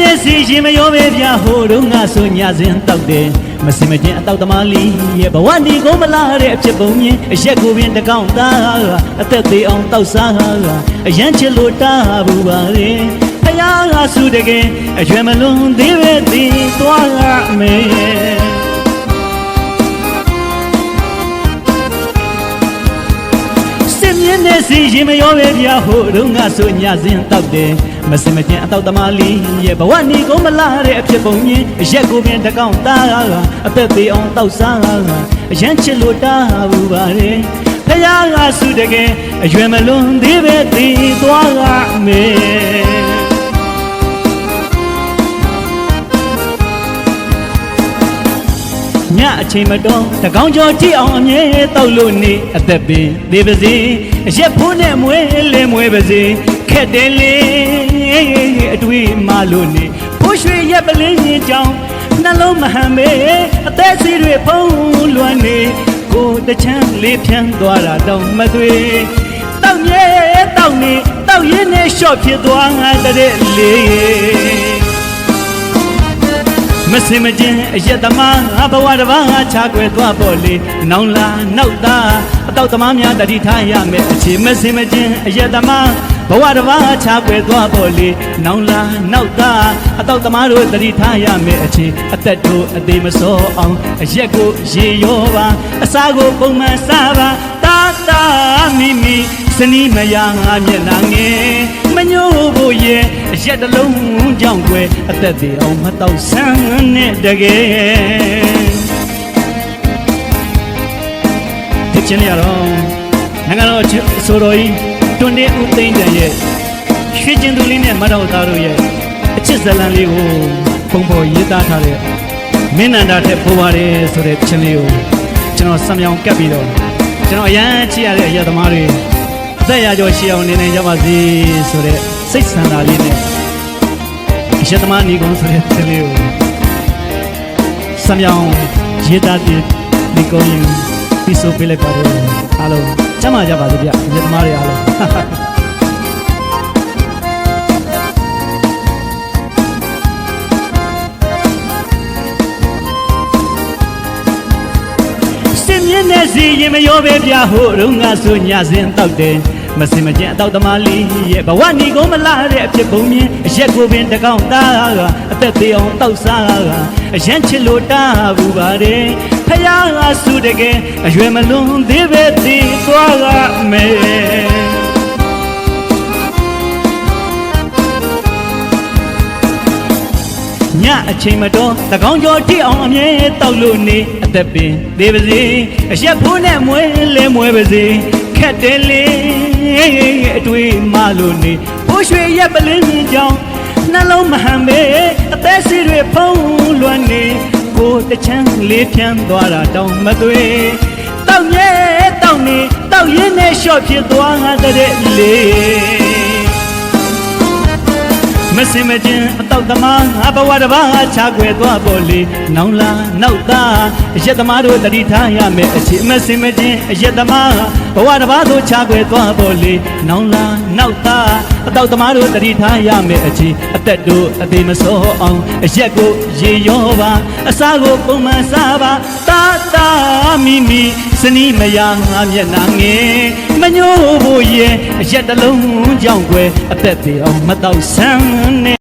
နဲ့စီရင်မရောပဲဗျာဟိုတုန်းကဆိုညစဉ်တောက်တယ်မစင်မချင်းအတောက်သမားလေးရဲ့ဘဝဒီကိုမလာတဲ့အဖြစ်ပုံမြင်အရက်ကိုပင်တကောင်းသားအသက်သေးအောင်တောက်စားအရန်ချစ်လို့တားဘူးပါလေဖယားကဆုတကယ်အရွယ်မလွန်သေးပဲတည်သွားရမယ် နဲ့စီရင်မရောပဲဗျာဟိုတုန်းကဆိုညစဉ်တောက်တယ်မစင်မချင်းအတောက်သမားလေးရဲ့ဘဝနေကုန်မလာတဲ့အဖြစ်ပုံမြင်အရက်ကိုပင်တကောင်းသားအသက်သေးအောင်တောက်စားအရန်ချစ်လို့တားဘူးပါလေဖယားကဆုတကယ်အရွယ်မလွန်သေးပဲတည်သွားရမယ် ညအချိန်မတော်တကောင်ကျော်ကြည့်အောင်အမြဲတောက်လို့နေအသက်ပင်သေးပါစေအရက်ဖိုးနဲ့မွေးလဲမွေးပါစေခက်တယ်လေအတွေ့မှလို့နေဖိုးရွှေရက်ပလင်းရင်ကြောင်းနှလုံးမဟန်ပဲအသက်စီတွေဖုံးလွှမ်းနေကိုတချမ်းလေးဖြန်းသွားတာတော့မသွေတောက်မြဲတောက်နေတောက်ရင်းနဲ့ရှော့ဖြစ်သွားငါတဲ့လေ မစင်မချင်းအရက်သမားငါဘဝတစ်ပါးငါချာကွယ်သွားပေါ်လေနောင်လာနောက်သားအတော့သမားများတတိထားရမယ်အခြေမစင်မချင်းအရက်သမားဘဝတစ်ပါးချာကွယ်သွားပေါ်လေနောင်လာနောက်သားအတော့သမားတို့တတိထားရမယ်အခြေအသက်တို့အသေးမစောအောင်အရက်ကိုရေရောပါအစာကိုပုံမှန်စားပါတာတာမိမိစနီးမယာငါမျက်နှာငယ် မညို့ဖို့ရဲ့အရက်တစ်လုံးကြောင့်ွယ်အသက်သေးအောင်မတော့ဆန်းနဲ့တကယ်ဒီချင်းရတော့နိုင်ငံတော်အဆိုတော်ကြီးတွန်တဲ့ဦးသိန်းတန်ရဲ့ရွှေကျင်သူလေးနဲ့မတော်သားတို့ရဲ့အချစ်ဇလံလေးကိုပုံပေါ်ရေးသားထားတဲ့မင်းနန္ဒာထက်ပိုပါတယ်ဆိုတဲ့ချင်းလေးကိုကျွန်တော်စံမြောင်ကပ်ပြီးတော့ကျွန်တော်အရန်ချစ်ရတဲ့အရာသမားတွေအသက်ရကျော်ရှေ့အောင်နေနိုင်ကြပါစေဆိုတဲ့ စိတ်ဆန္ဒလေးနဲ့အရာသမားညီကုန်းဆိုတဲ့ချင်းလေးကိုစံမြောင်ရေးသားပြီးဒီကုန်းရင်ပြီးဆိုပေးလိုက်ပါတယ်အားလုံးကျမ်းမာကြပါစေဗျအရာသမားတွေအားလုံးစင်မြင့်နဲ့စီရင်မရောပဲဗျာဟိုတုန်းကဆိုညစဉ်တောက်တယ် မစင်မကျင်အတော့သမားလေးရဲ့ဘဝနီကိုမလာတဲ့အဖြစ်ပုံမြင်အရက်ကိုပင်တကောင်းသားကအသက်သေးအောင်တောက်စားကအရန်ချစ်လို့တားဘူးပါတယ်ဖယားကဆုတကယ်အရွယ်မလွန်သေးပဲတည်သွားရမယ်ညအချိန်မတော်တကောင်ကျော်ထိအောင်အမြဲတောက်လို့နေအသက်ပင်သေးပါစေအရက်ဖိုးနဲ့မွဲလဲမွဲပါစေခက်တယ်လေ အတွေ့မှလို့နေဖိုးရွှေရက်ပလင်းကြီးကြောင်းနှလုံးမဟန်ပဲအသက်စီတွေဖုံးလွှမ်းနေကိုတချမ်းလေးဖြန်းသွားတာတောင်းမသွေတောက်မြဲတောက်နေတောက်ရင်းနဲ့ရှော့ဖြစ်သွားငါတဲ့လေမစင်မချင်းအတော့သမားငါဘဝတစ်ပါးချာခွဲသွားပေါ်လေနောင်လာနောက်သားအရက်သမားတို့တတိထားရမယ်အချစ်မစင်မချင်းအရက်သမား ဘဝတစ်ပါးတို့ချာခွဲသွားပေါ်လေနောင်လာနောက်သားအတော့သမားတို့တတိထားရမယ်အချစ်အသက်တို့အသေးမစောအောင်အရက်ကိုရေရောပါအစာကိုပုံမှန်စားပါတာတာမိမိစနီးမယာငါမျက်နှာငယ်မညို့ဖို့ရဲ့အရက်တစ်လုံးကြောင့်ွယ်အသက်သေးအောင်မတော့ဆန်းနဲ့